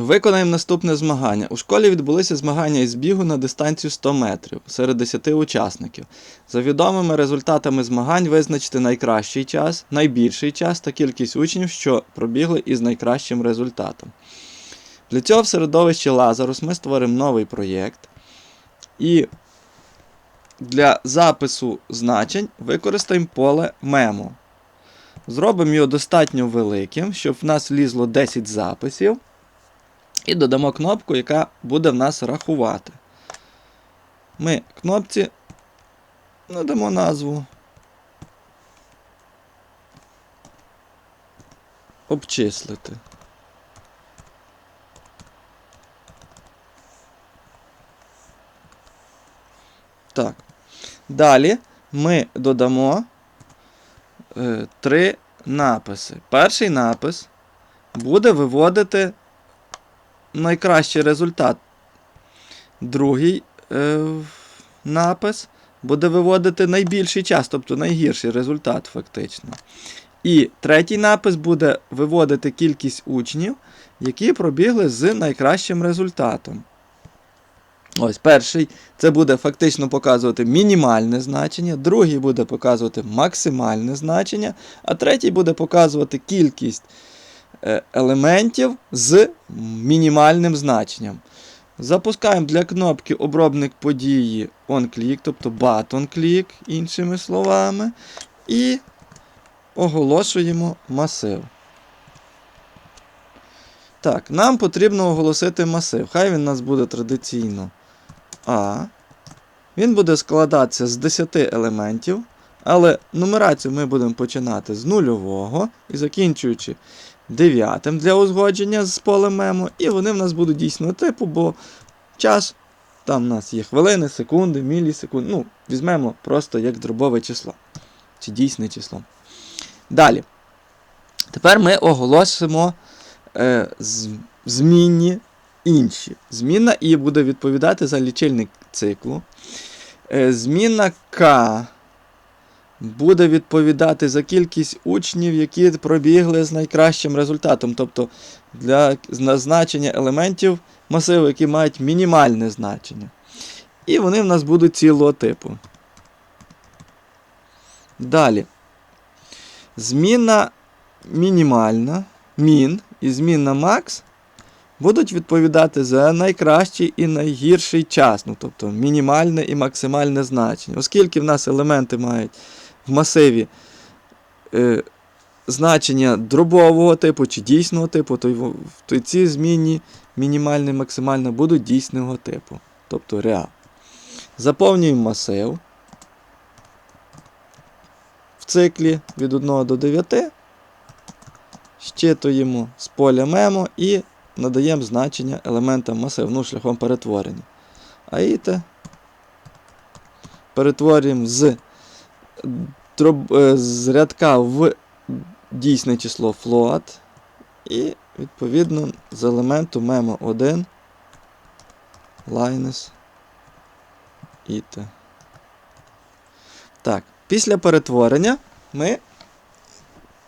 Виконаємо наступне змагання. У школі відбулися змагання із бігу на дистанцію 100 метрів серед 10 учасників. За відомими результатами змагань визначити найкращий час, найбільший час та кількість учнів, що пробігли із найкращим результатом. Для цього в середовищі Лазарус ми створимо новий проєкт. І для запису значень використаємо поле мемо. Зробимо його достатньо великим, щоб в нас влізло 10 записів. І додамо кнопку, яка буде в нас рахувати. Ми кнопці надамо назву. Обчислити. Так. Далі ми додамо е, три написи. Перший напис буде виводити найкращий результат. Другий е, напис буде виводити найбільший час, тобто найгірший результат, фактично. І третій напис буде виводити кількість учнів, які пробігли з найкращим результатом. Ось перший це буде фактично показувати мінімальне значення, другий буде показувати максимальне значення, а третій буде показувати кількість елементів з мінімальним значенням. Запускаємо для кнопки обробник події onClick, тобто button click, іншими словами, і оголошуємо масив. Так, нам потрібно оголосити масив. Хай він у нас буде традиційно А. Він буде складатися з 10 елементів, але нумерацію ми будемо починати з нульового і закінчуючи дев'ятим для узгодження з полем мемо, і вони в нас будуть дійсного типу, бо час, там в нас є хвилини, секунди, мілісекунди. Ну, візьмемо просто як дробове число. Чи дійсне число. Далі. Тепер ми оголосимо е, змінні інші. Змінна І буде відповідати за лічильник циклу. Е, змінна К буде відповідати за кількість учнів, які пробігли з найкращим результатом. Тобто для значення елементів масиву, які мають мінімальне значення. І вони в нас будуть цілого типу. Далі. Зміна мінімальна, мін і зміна макс будуть відповідати за найкращий і найгірший час, ну, тобто мінімальне і максимальне значення. Оскільки в нас елементи мають в масиві е, значення дробового типу чи дійсного типу, то, то ці змінні мінімальне і максимальне будуть дійсного типу, тобто реал. Заповнюємо масив в циклі від 1 до 9, щитуємо з поля мемо і надаємо значення елементам масиву ну, шляхом перетворення. А іте перетворюємо з, дроб, е, з рядка в дійсне число float і відповідно з елементу memo 1 linus іте. Так, після перетворення ми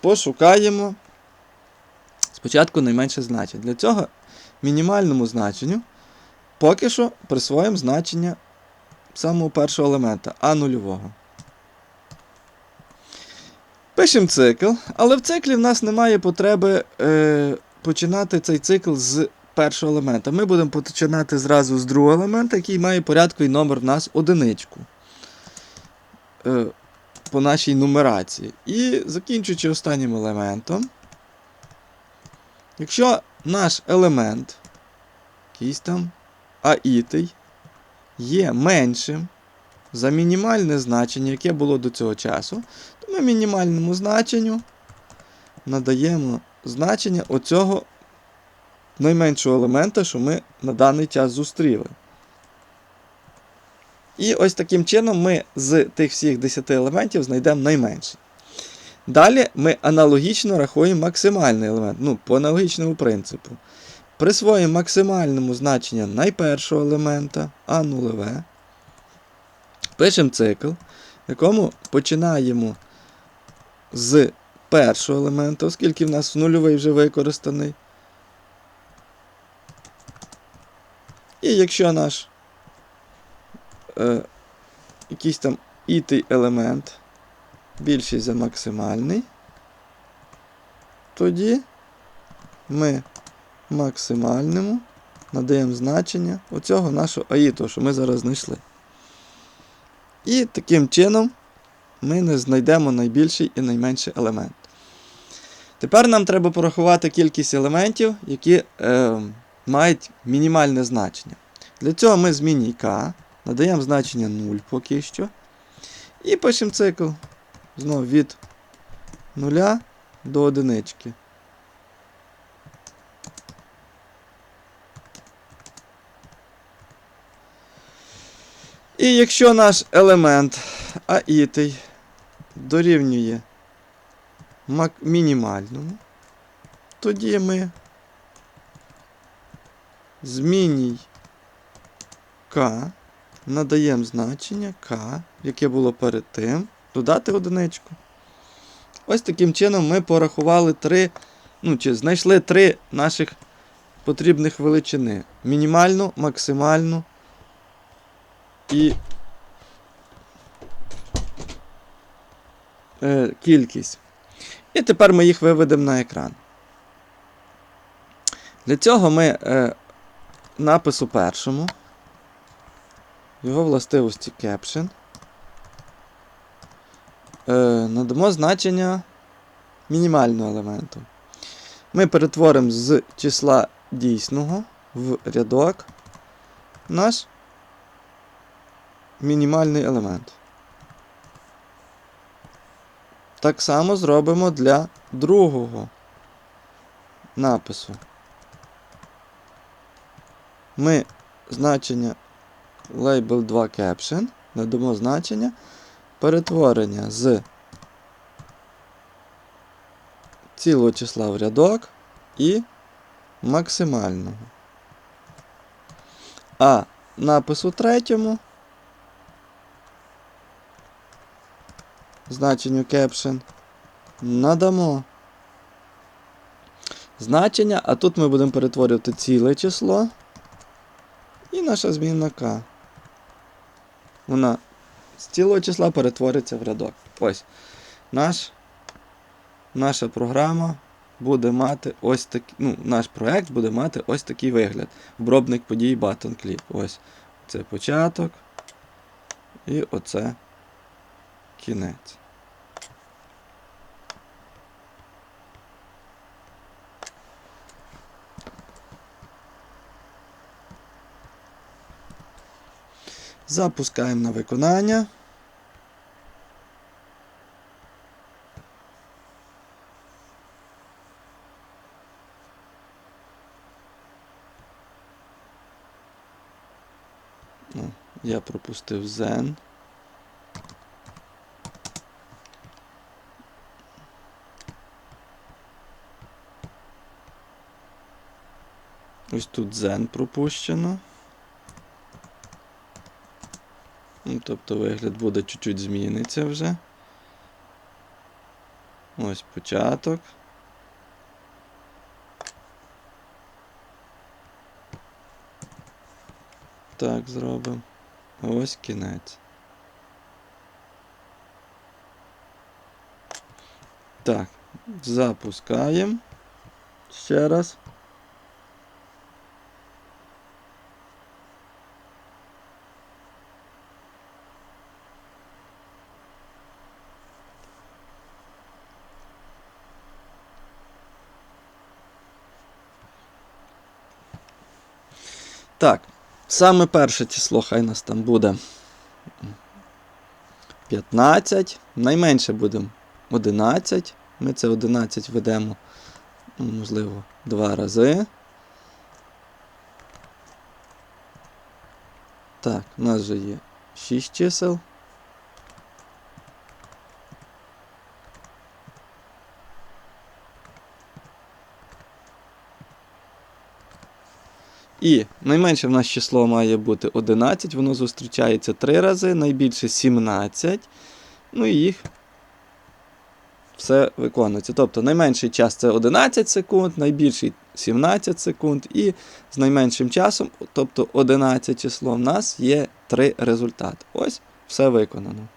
пошукаємо спочатку найменше значення. Для цього мінімальному значенню поки що присвоїмо значення самого першого елемента А нульового. Пишемо цикл, але в циклі в нас немає потреби е, починати цей цикл з першого елемента. Ми будемо починати зразу з другого елемента, який має порядковий номер в нас одиничку. Е, по нашій нумерації. І закінчуючи останнім елементом. Якщо наш елемент, якийсь там аїтий, є меншим за мінімальне значення, яке було до цього часу, то ми мінімальному значенню надаємо значення оцього найменшого елемента, що ми на даний час зустріли. І ось таким чином ми з тих всіх 10 елементів знайдемо найменший. Далі ми аналогічно рахуємо максимальний елемент, ну, по аналогічному принципу. Присвоїмо максимальному значення найпершого елемента А нулеве. Пишемо цикл, в якому починаємо з першого елемента, оскільки в нас нульовий вже використаний. І якщо наш е, якийсь там ітий елемент більший за максимальний, тоді ми максимальному надаємо значення оцього нашого аїту, що ми зараз знайшли. І таким чином ми не знайдемо найбільший і найменший елемент. Тепер нам треба порахувати кількість елементів, які е, мають мінімальне значення. Для цього ми змінюємо k, надаємо значення 0 поки що. І пишемо цикл знову від 0 до одинички. І якщо наш елемент аїтий дорівнює мінімальному, тоді ми зміній k надаємо значення k, яке було перед тим, додати одиничку. Ось таким чином ми порахували три, ну чи знайшли три наших потрібних величини: мінімальну, максимальну і е, кількість. І тепер ми їх виведемо на екран. Для цього ми е, напису першому, його властивості caption, е, надамо значення мінімального елементу. Ми перетворимо з числа дійсного в рядок наш мінімальний елемент. Так само зробимо для другого напису. Ми значення label 2 caption надамо значення перетворення з цілого числа в рядок і максимального. А напису третьому значенню caption надамо значення, а тут ми будемо перетворювати ціле число і наша змінна k. Вона з цілого числа перетвориться в рядок. Ось. Наш, наша програма буде мати ось такий, ну, наш проект буде мати ось такий вигляд. Обробник подій Button Click. Ось. Це початок. І оце кінець. Запускаємо на виконання. Ну, я пропустив Zen. Ось тут Zen пропущено. Ну, тобто вигляд буде чуть-чуть зміниться вже. Ось початок. Так зробимо. Ось кінець. Так, запускаємо. Ще раз. Так, саме перше число хай нас там буде 15. Найменше буде 11. Ми це 11 ведемо, ну, можливо, два рази. Так, у нас вже є 6 чисел. І найменше в нас число має бути 11, воно зустрічається 3 рази, найбільше 17. Ну і їх все виконується. Тобто найменший час це 11 секунд, найбільший 17 секунд, і з найменшим часом, тобто 11 число, в нас є три результати. Ось все виконано.